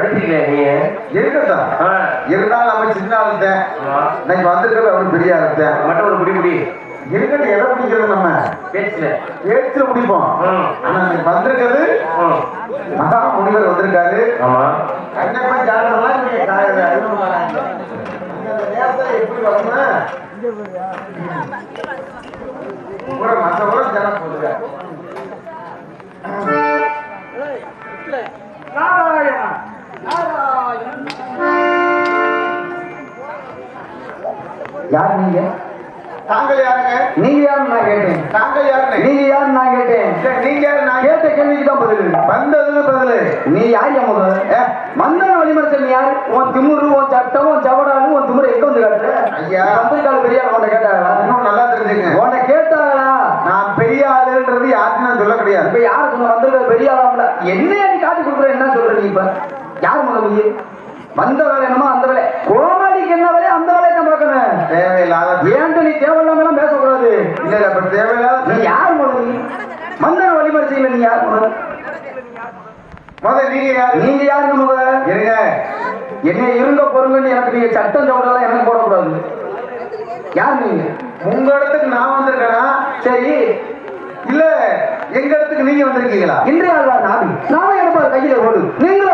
படிச்சீங்களே நீ இருக்கட்டும். இருந்தாலும் நம்ம சின்ன ஆளுத்தேன் ஆமா. இன்னைக்கு வந்திருக்கிறது அவரு பெரிய ஆளுத்தேன் மட்டும் ஒரு இருக்கட்டும் எதை பிடிக்கிறது நம்ம? பேச்சுல. பேச்சுல பிடிப்போம் ம். ஆனா இன்னைக்கு வந்திருக்கிறது. மகா முனிவர் வந்திருக்காரு. ஆமா. கண்ணப்பா ஜாதகம்லாம் நீங்க எப்படி வரணும் கூட ஜனம் யார் நீங்க? தாங்கள் யாருங்க? நீங்க நான் கேட்டேன். தாங்கள் யாருங்க? நீங்க நான் கேட்டேன்? நீங்க யாரு நான் கேட்ட கேள்விக்கு தான் பதில் வந்ததுன்னு பதிலு. நீ யார் என் முதல் மந்தன வழிமரசன் நீ யார்? உன் திமுரு உன் சட்டம் உன் சவடாலு உன் திமுரு எங்க வந்து காட்டுற ஐயா. கம்பெனிக்கால பெரிய ஆள் உன்னை கேட்டாங்களா இன்னும் நல்லா தெரிஞ்சுங்க உன்னை கேட்டாங்களா நான் பெரிய ஆளுன்றது யாருன்னு நான் சொல்ல கிடையாது இப்ப யார் சொன்ன வந்திருக்க பெரிய ஆளாம்ல என்ன நீ காட்டி கொடுக்குற என்ன சொல்ற நீ இப்ப யார் வந்த வேலை என்னமோ அந்த வேலை. கோமாளிக்கு என்ன வேலையோ அந்த வேலையை தான் பார்க்கணும். தேவையில்லாத ஏன்ட்டு நீ தேவையில்லாம எல்லாம் பேசக்கூடாது. இல்ல இல்ல அப்ப தேவையில்லாத நீ யார் முதல் நீ மந்தன செய்யல நீ யார் முதல் முத நீங்க யாரு? நீங்க யாருங்க முதல் இருங்க. என்ன இருங்க பொறுங்கன்னு எனக்கு நீங்க சட்டம் சவடெல்லாம் எனக்கு போடக்கூடாது. யார் நீங்க உங்க இடத்துக்கு நான் வந்திருக்கேனா சரி இல்ல எங்க இடத்துக்கு நீங்க வந்திருக்கீங்களா இன்றைய ஆழ்வார் நாடு நாம எடுப்பாரு கையில ஓடு நீங்கள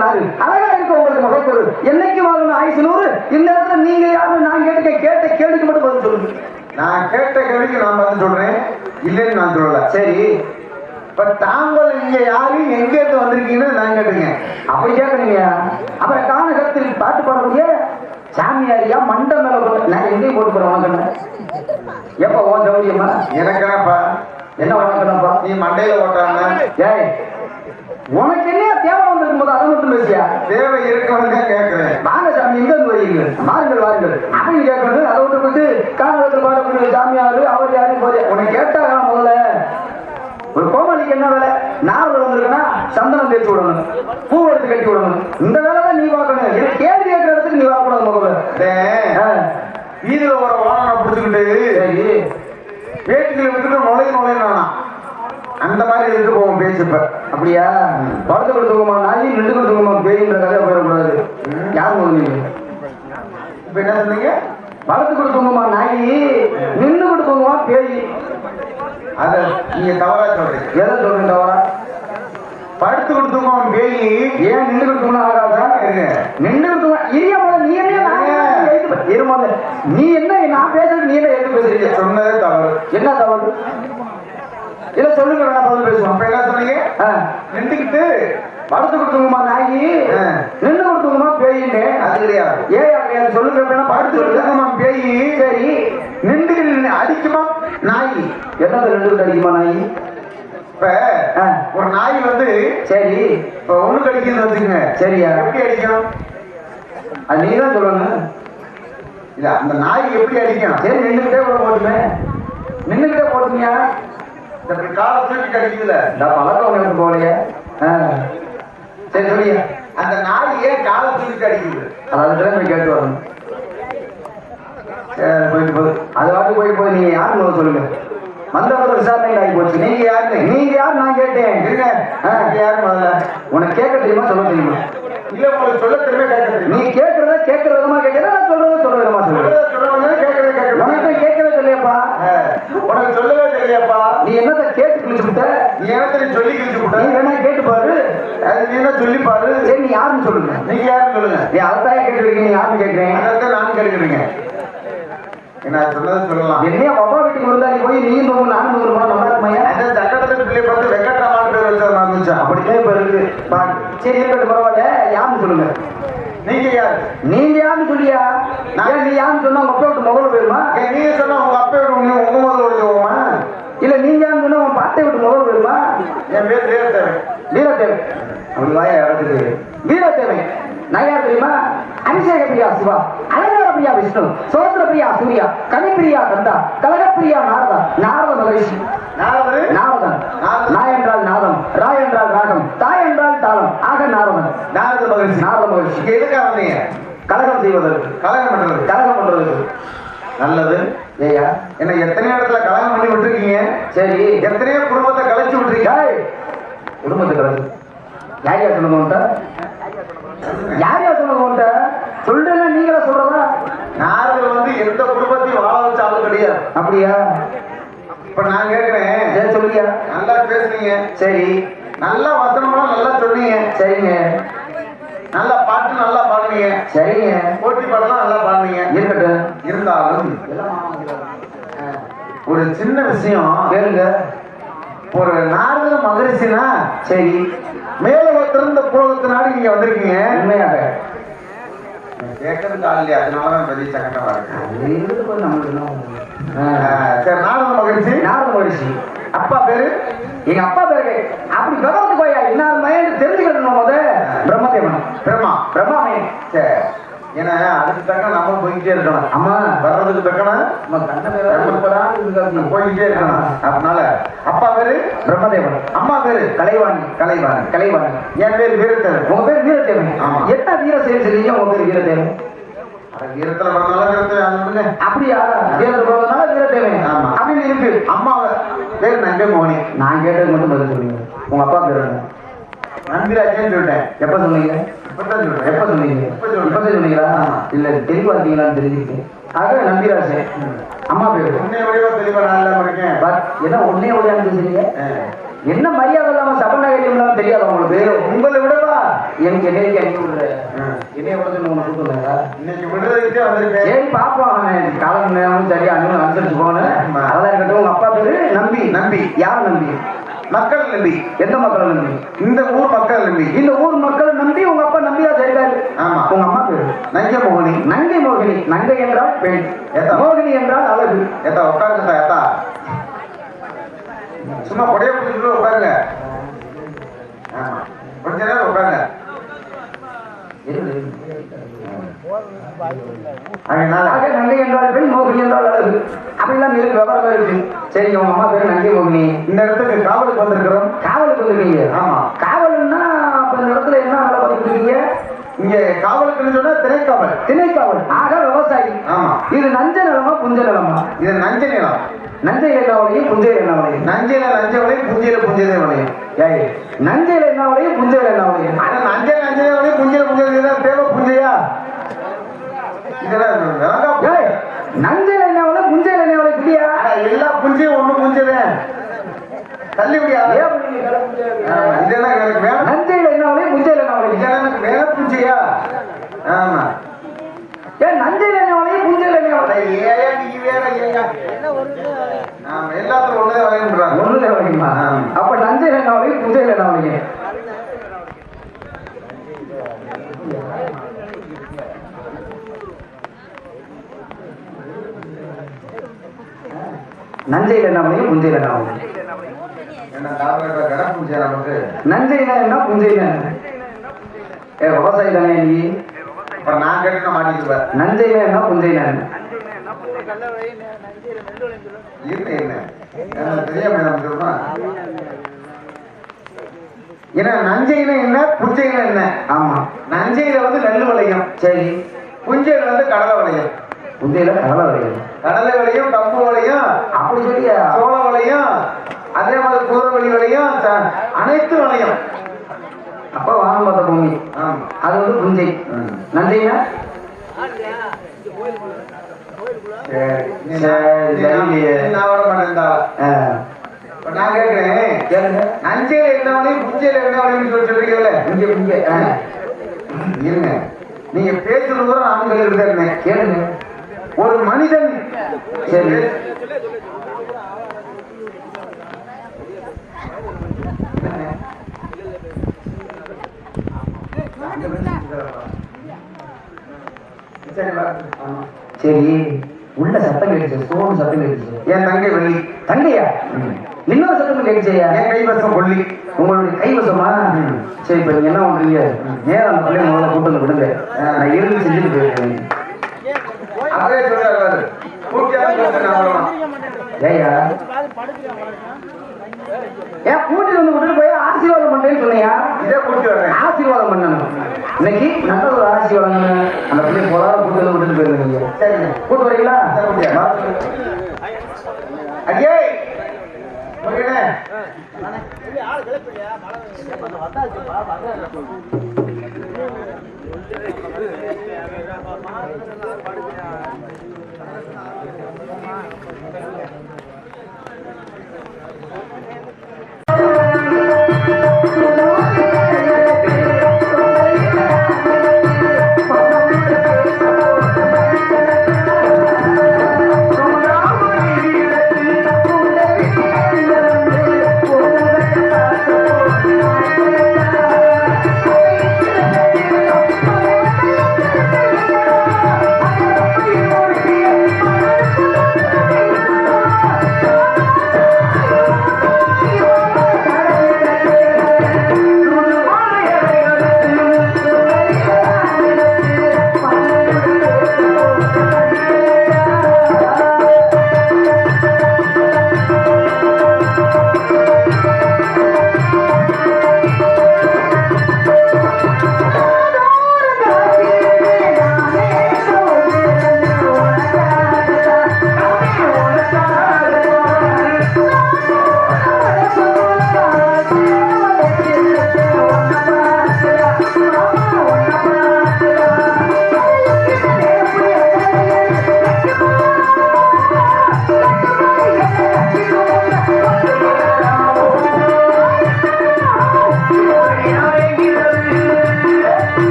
அழகா உங்களுக்கு முகப்பொரு என்னைக்கு வாழணும் ஆயுசு நூறு? இந்த இடத்துல நீங்க யாருன்னு நான் கேட்டுக்க கேட்ட கேள்விக்கு மட்டும் பதில் சொல்லுங்க. நான் கேட்ட கேள்விக்கு நான் பதில் சொல்றேன். இல்லைன்னு நான் சொல்லல. சரி. இப்ப தாங்கள் இங்க யாரு? எங்க இருந்து வந்திருக்கீங்கன்னு நான் கேட்டுங்க அப்படி கேட்கறீங்க. அப்புறம் கானகத்தில் பாட்டு பாடக்கூடிய சாமியாரியா? மண்ட மேல நான் எங்கேயும் போட்டு போறேன் உனக்கு? எப்ப உன் சௌரியமா எனக்கு என்னப்பா என்ன உனக்கு நீ மண்டையில ஓட்டாம ஏய் உனக்கு என்ன தேவை? வந்திருக்கும் போது அதை மட்டும் பேசியா தேவை இருக்கவங்க கேட்கிறேன். வாங்க சாமி எங்க இருந்து வரீங்க? வாருங்கள் வாருங்கள். அப்படின்னு கேட்கறது அதை விட்டு விட்டு காணகத்தில் பாடக்கூடிய சாமியாரு அவர் யாரும் போறியா உனக்கு கேட்டாங்க முதல்ல? ஒரு கோமாளிக்கு என்ன வேலை? நாவல் வந்திருக்குன்னா சந்தனம் தேய்ச்சி விடணும். பூ எடுத்து கட்டி விடணும். இந்த வேலை தான் நீ பார்க்கணும். கேள்வி கேட்கிற இடத்துக்கு நீ வரக்கூடாது முதல்ல வீதியில ஒரு வாகனை பிடிச்சுக்கிட்டு சரி. வேட்டுக்குள்ள விட்டுட்டு நுழைய நுழைய அந்த மாதிரி இருக்கு போவோம் பேச்சு இப்ப. அப்படியா? படத்து கொடுத்துக்கோமா நாய் நின்று கொடுத்துக்கோமா பேயின்ற கதையை போயிடக்கூடாது. யார் முதல் நீங்க இப்ப என்ன சொன்னீங்க? வளர்த்து கொடுத்துங்கம்மா நாய்? நின்று கொடுத்துங்கம்மா பேய்? அத நீங்க தவறா சொல்றீங்க. எதை சொல்றேன் தவறா? படுத்து கொடுத்துமா பேய்? ஏன் நின்று கொடுத்தோம்னா ஆகாதா? இருங்க. நின்று கொடுத்தோம் இரிய முதல்ல நீ என்ன நான் என்ன எழுத்து இரு முதல்ல. நீ என்ன நான் பேசுறது நீ என்ன எழுத்து பேசுறீங்க? சொன்னதே தவறு. என்ன தவறு? இல்ல சொல்லுங்க வேணா பதில் பேசுவோம். அப்ப என்ன சொன்னீங்க? நின்றுக்கிட்டு வளர்த்து கொடுத்துங்கம்மா நாய். நின்று கொடுத்துங்கம்மா பேயின்னு. அது கிடையாது. ஏன் அப்படியா சொல்லுங்க வேணா படுத்து படுத்து கொடுத்துமா பேய். சரி. நின்று அடிக்குமா நாய் என்னது ரெண்டு அடிக்குமா நாய் இப்ப ஒரு நாய் வந்து சரி. இப்ப ஒண்ணு கடிக்குதுன்னு வச்சுக்கோங்க. சரியா. எப்படி அடிக்கும்? அது நீ தான் சொல்லணும். இல்ல அந்த நாய் எப்படி அடிக்கும்? சரி நின்றுக்கிட்டே கூட போட்டுமே. நின்றுக்கிட்டே போட்டுமியா இந்த இப்படி காலை தூக்கி கடிக்குதுல இந்த பழக்கம் உனக்கு போகலையே. சரி சொல்லியா அந்த நாய் ஏன் காலை தூக்கி கடிக்குது அதாவது திறமை கேட்டு வரணும். சரி, போயிட்டு போகுது அது வாட்டு போயிட்டு போகுது நீங்க யாருன்னு சொல்லுங்க. மந்தபுரம் விசாரணை ஆகி போச்சு. நீங்க யாருன்னு? நீங்க யார் நான் கேட்டேன். இருங்க. யாரு முதல்ல. உனக்கு கேட்க தெரியுமா? சொல்ல தெரியுமா? இல்ல உங்களுக்கு சொல்ல தெரியுமா? கேட்க நீ கேட்கறத கேட்கற விதமா கேட்கறத நான் சொல்றத சொல்ற விதமா சொல்றேன். சொல்றவங்க கேட்கவே உனக்கு கேட்க கேட்கவே தெரியப்பா உனக்கு தெரியலையாப்பா நீ என்னத்த கேட்டு கிழிச்சு விட்ட நீ நீ சொல்லி கிழிச்சு நீ போட்ட வேணா கேட்டு பாரு. அது நீ என்ன சொல்லி பாரு? சரி நீ யாருன்னு சொல்லுங்க. நீங்க யாருன்னு சொல்லுங்க. நீ அதைத்தான் கேட்டுருக்கீங்க நீ யாருன்னு கேட்கிறேன் அதான் நானும் கேட்கிறீங்க. என்ன சொன்னதை சொல்லலாம். என்னைய அப்பா வீட்டுக்கு நீ போய் நீ தூங்கு நானும் தூங்கு போனா நல்லா இருக்குமையா அந்த சக்கரத்துல பிள்ளை பார்த்து வெங்கட்ராமான பேர் வச்சா நான் அப்படித்தான் இப்ப இருக்கு. சரி இருக்கட்டும் பரவாயில்ல. யாருன்னு சொல்லுங்க. நீங்க யாரு? நீங்க யாருன்னு சொல்லியா? நான் நீ யாருன்னு சொன்னா உங்க அப்பா விட்டு முதல்ல போயிருமா? நீங்க சொன்னா உங்க அப்பா விட உங்க முதல்ல ஒழிஞ்சுவோமா இல்ல நீங்க சொன்னா உன் பாட்டை விட்டு முதல்ல போயிருமா என் பேர் வீரத்தேவன். அப்படி வாயா இடத்துக்கு வீரத்தேவன். நான் யார் தெரியுமா? அபிஷேக பிரியா சிவா அலங்கார பிரியா விஷ்ணு சோதர பிரியா சூர்யா கனிப்பிரியா கந்தா கலகப்பிரியா நாரதா நாரத மகரிஷி. நாலு நாரதன். நாய் என்றால் நாதம் ராய் என்றால் ராகம் தாய் என்றால் தாளம் ஆக நாரதன். நாரத மகிழ்ச்சி இங்க எதுக்காக வந்தீங்க? கலகம் செய்வதற்கு. கலகம் பண்றது. கலகம் பண்றதுக்கு நல்லது. ஏயா என்ன எத்தனையோ இடத்துல கலகம் பண்ணி விட்டுருக்கீங்க? சரி. எத்தனையோ குடும்பத்தை கலைச்சு விட்டுருக்கீங்க? ஏய், குடும்பத்துக்கு கலகு யார் யார் சொல்லுங்க உன்ட்ட யார் யார் சொல்லுங்க உன்ட்ட சொல்றேன்னா நீங்களா சொல்றதா? நாரதர் வந்து எந்த குடும்பத்தையும் வாழ வச்ச ஆளு கிடையாது. அப்படியா? இப்ப நான் கேக்குறேன். சரி சொல்லுங்க. நல்லா பேசுனீங்க. சரி. நல்லா வசனம்லாம் நல்லா சொன்னீங்க. சரிங்க. நல்ல பாட்டு நல்லா பாடுனீங்க. சரிங்க. போட்டி பாடலாம் நல்லா பாடுனீங்க. இருக்கட்டும். இருந்தாலும் ஒரு சின்ன விஷயம். கேளுங்க. ஒரு நாரத மகரிஷினா சரி மேல திறந்த புலகத்து நாடு நீங்க வந்திருக்கீங்க. உண்மையாக கேட்கறதுக்கு ஆள் இல்லையா? அதனாலதான் பெரிய சங்கடமா இருக்கு. சரி நாரத மகரிஷி. நாரத மகிழ்ச்சி அப்பா பேரு? எங்க அப்பா பேரு அப்படி விவரத்து போயா என்ன மயன் தெரிஞ்சுக்கணும் முத பிரம்மதேவன். பிரம்மா. பிரம்மாமயன் சரி. ஏன்னா அதுக்கு தக்க நம்ம போய்கிட்டே இருக்கணும். அம்மா வர்றதுக்கு தக்கன நம்ம கண்ண போய்கிட்டே இருக்கணும். அதனால அப்பா பேரு பிரம்மதேவன். அம்மா பேரு கலைவாணி. கலைவாணி. கலைவாணி. என் பேரு வீரத்தேவன். உங்க பேர் வீரதேவன் ஆமா. என்ன வீர செயல் செய்ய உங்க பேர் வீரதேவன் அட, வீரத்துல வரனால வீரத்தேவன். அப்படியா? வீரத்தில் போவதனால வீரதேவன் ஆமா. அப்படின்னு இருக்கு. அம்மாவை பேரு நங்க மோனி நான் கேட்டது மட்டும் பதில் சொல்லுங்க. உங்க அப்பா பேர் என்ன? நம்பிராஜேன்னு சொல்லிட்டேன். எப்ப சொன்னீங்க? இப்பதான் சொல்றேன். எப்ப சொன்னீங்க? சொன்னீங்களா. இல்ல தெளிவா இருக்கீங்களான்னு தெரிஞ்சுக்கிட்டேன். ஆக நம்பிராசன் அம்மா பேரு. உன்னை விட தெளிவா நான் இல்லாம இருக்கேன். ஒடையான்னு பேசுறீங்க ஆஹ். என்ன மரியாதை இல்லாம சபநகரியம் இல்லாம தெரியாத உங்களுக்கு? உங்களை விடவா? எனக்கு என்னைக்கு அனுப்பி விடுற. என்னைய உங்களை கூப்பிடுங்க இன்னைக்கு விடுறதுக்கே வந்திருக்கேன். சரி பாப்போம். அவன் காலம் நேரம் சரியா அனு அனுசரிச்சு போனேன். அதெல்லாம் இருக்கட்டும். உங்க அப்பா பேரு? நம்பி. நம்பி. யார் நம்பி? மக்கள் நம்பி. எந்த மக்களை நம்பி? இந்த ஊர் மக்கள் நம்பி. இந்த ஊர் மக்களை நம்பி உங்க அப்பா நம்பியா செய்தாரு ஆமா. உங்க அம்மா பேரு? நங்க மோகினி. நங்கை மோகினி. நங்கை என்றால் பெண். ஏதா? மோகினி என்றால் அழகு. ஏத்தா உட்காருங்க ஏத்தா. சும்மா கொடைய பிடிச்சிட்டு உட்காருங்க. ஆமா. கொஞ்ச நேரம் உட்காருங்க. ஆக நங்கை என்றால் பெண் மோகினி என்றால் அழகு. அப்படிலாம் இருக்கு விவரம் இருக்கு. சரி உங்க அம்மா பேரு மோகினி. இந்த இடத்துக்கு காவலுக்கு வந்திருக்கிறோம். காவலுக்கு வந்துருக்கீங்க? ஆமா. காவல்னா அப்ப இந்த இடத்துல என்ன வேலை பார்த்துட்டு இருக்கீங்க? இங்க காவலுக்குன்னு சொன்னா திணைக்காவல். ஆக விவசாயி. ஆமா. இது நஞ்ச நிலமா புஞ்ச நிலமா? இது நஞ்ச நிலம். நஞ்சை என்ன வளையும் புஞ்சையில் என்ன வளையும். நஞ்சையில நஞ்ச வளையும் புஞ்சியில புஞ்சதே வளையும். நஞ்சையில் என்ன வளையும் புஞ்சையில் என்ன வளையும் ஆனா நஞ்ச நஞ்சதே வளையும் புஞ்சியில புஞ்சதே தான் தேவை புஞ்சையா இதெல்லாம் விளங்கா ஏய் நஞ்சையில் என்ன வளையும் புஞ்சையில் என்ன வளையும் இல்லையா ஆனா எல்லா புஞ்சையும் ஒண்ணு புஞ்சதே தள்ளி முடியாது ஏன் அப்படி நீங்க கதை புஞ்சையா இருக்கீங்க? இதெல்லாம் எனக்கு வேணும் நஞ்சையில் என்ன வளையும் புஞ்சையில் என்ன வளையும் இதெல்லாம் எனக்கு வேலை புஞ்சையா ஆமா ஏன் நஞ்சையில் என்ன வளையும் புஞ்சையில் என்ன அட வளையும் ஏயா நீ வேற ஏயா ஆமா எல்லாத்துக்கும் ஒண்ணுதான் வளையுன்றாங்க ஒண்ணுதான் வளையுமா ஆமா. அப்ப நஞ்சையில் என்ன வளையும் புஞ்சையில் என்ன வளையும் நஞ்சையில் என்ன புஞ்சையில் என்ன வளையும் என்ன டாக்டர் கடை புஞ்சை நமக்கு. நஞ்சைனா என்ன ஏ விவசாயி தானே நீ? அப்புறம் நான் கேட்டு மாட்டிக்குவேன் நஞ்சைனா என்ன புஞ்சைனா என்ன ஏன்னா நஞ்சைனா என்ன புஞ்சைனா என்ன? ஆமா. நஞ்சையில வந்து நெல் விளையும். சரி. புஞ்சையில வந்து கடலை விளையும். புஞ்சையில கடலை வரையும் கடலை விளையும் கம்பு விளையும் அப்படி சொல்லியா? சோள விளையும் அதே மாதிரி குதிரவழி விளையும் அனைத்து விளையும் அப்ப வானம் பார்த்த பூமி. அது வந்து புஞ்சை ம். நஞ்சைனா சரி நீ சரி, நான் கேட்கிறேன் நஞ்சையில என்ன விளையும் புஞ்சையில என்ன விளையும் சொல்லி சொல்றீங்கல்ல? புஞ்சை புஞ்சை இருங்க. நீங்க பேசுறது கூட நான் தான் இருந்தேன் கேளுங்க. ஒரு மனிதன் சரி. உள்ள சத்தம் கேட்டுச்சு சோறு சத்தம் கேட்டுச்சு. என் தங்கை வெள்ளி தங்கையா? இன்னொரு சத்தம் கேட்டுச்சையா? என் கைவசம் கொல்லி? உங்களுடைய கைவசமா. சரி இப்ப நீங்க என்ன பண்றீங்க? நேரம் அந்த பிள்ளைங்க முதல்ல கூட்டு வந்து விடுங்க. நான் இருந்து செஞ்சுட்டு போயிருக்கேன் அவரே. சொல்றாரு ஏன் கூட்டிட்டு வந்து விட்டுட்டு போய் ஆசீர்வாதம் பண்றேன்னு சொன்னியா? இதே ஆசீர்வாதம் பண்ணணும். இன்னைக்கு நல்ல ஒரு வழங்கணும் அந்த பிள்ளை போல கூட்டு விட்டுட்டு போயிருந்தீங்க சரிங்க கூட்டு வரீங்களா. ஐயே Gracias.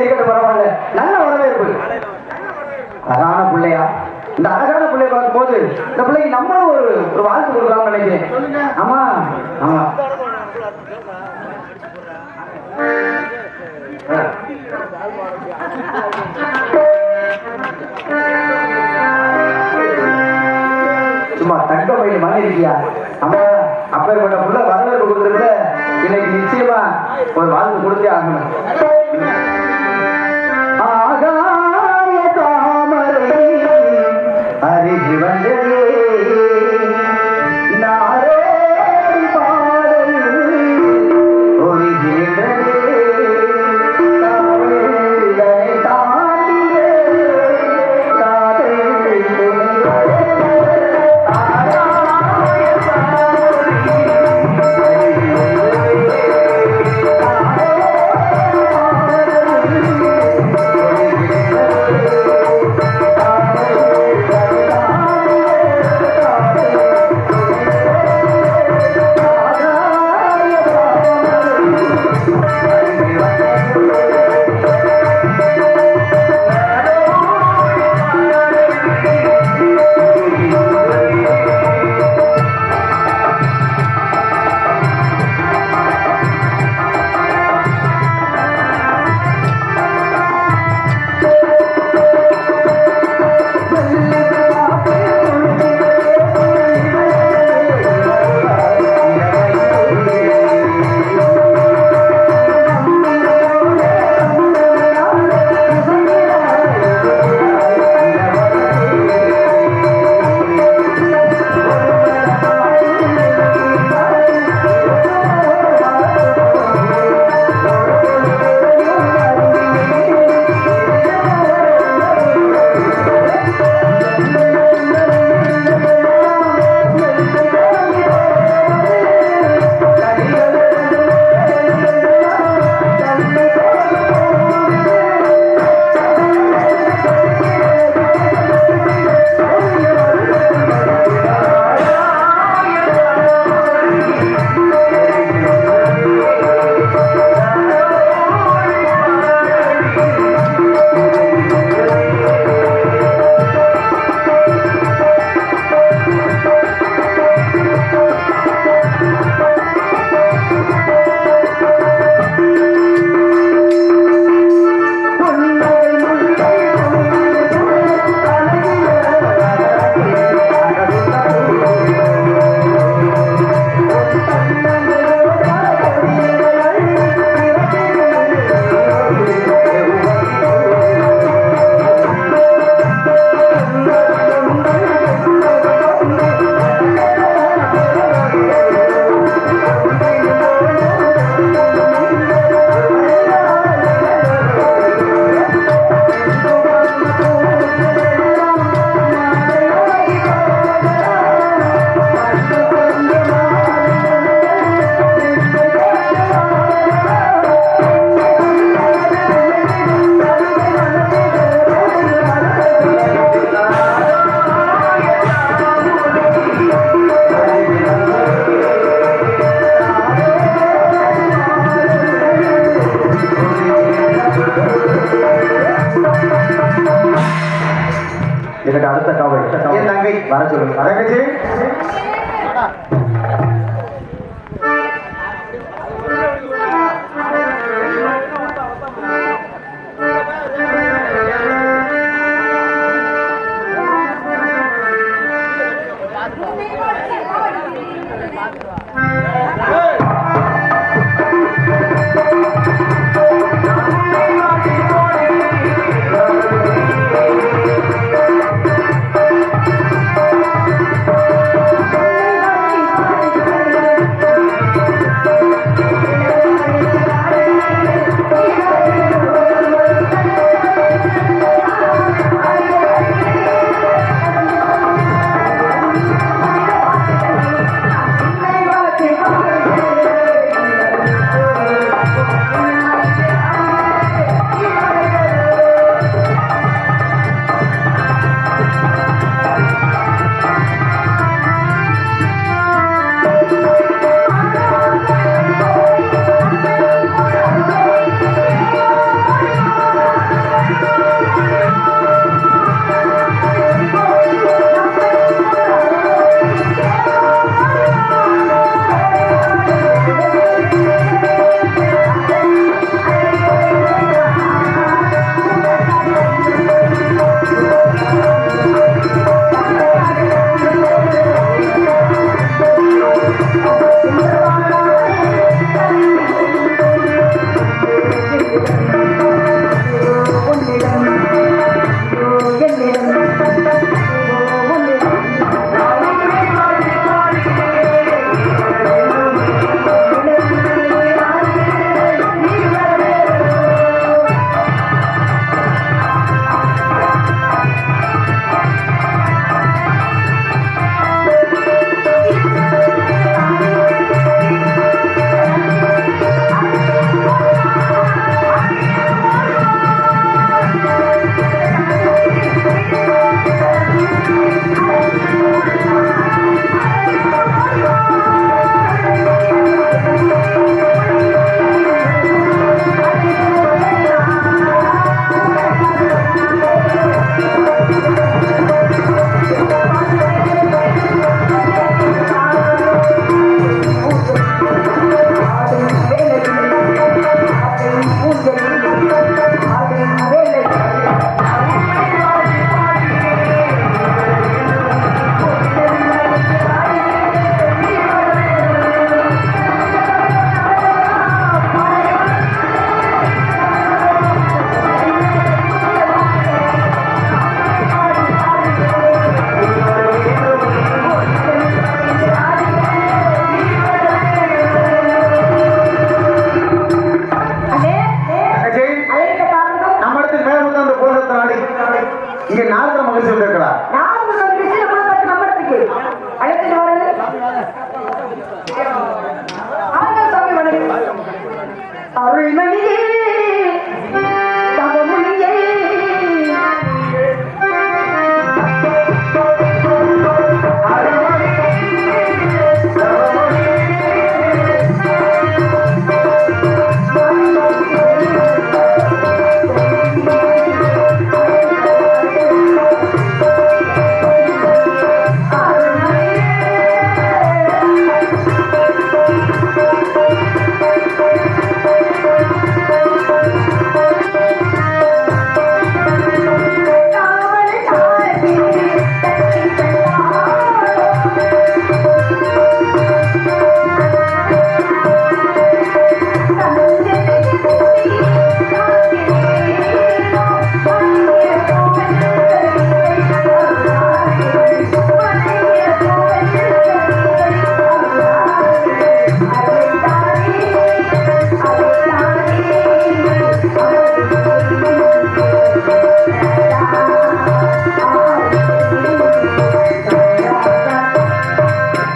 இருக்கட்டும் பரவாயில்ல. நல்ல வரவேற்பு. அழகான பிள்ளையா. இந்த அழகான பிள்ளைய பார்க்கும் போது இந்த பிள்ளைக்கு நம்மளும் ஒரு ஒரு வாழ்த்து கொடுக்கலாம்னு நினைக்கிறேன். ஆமா ஆமா. சும்மா தங்க பையன் மாதிரி இருக்கியா? அம்மா அப்பேற்பட்ட புள்ள வரவேற்பு கொடுத்துருக்குல இன்னைக்கு நிச்சயமா ஒரு வாழ்த்து கொடுத்தே ஆகணும்.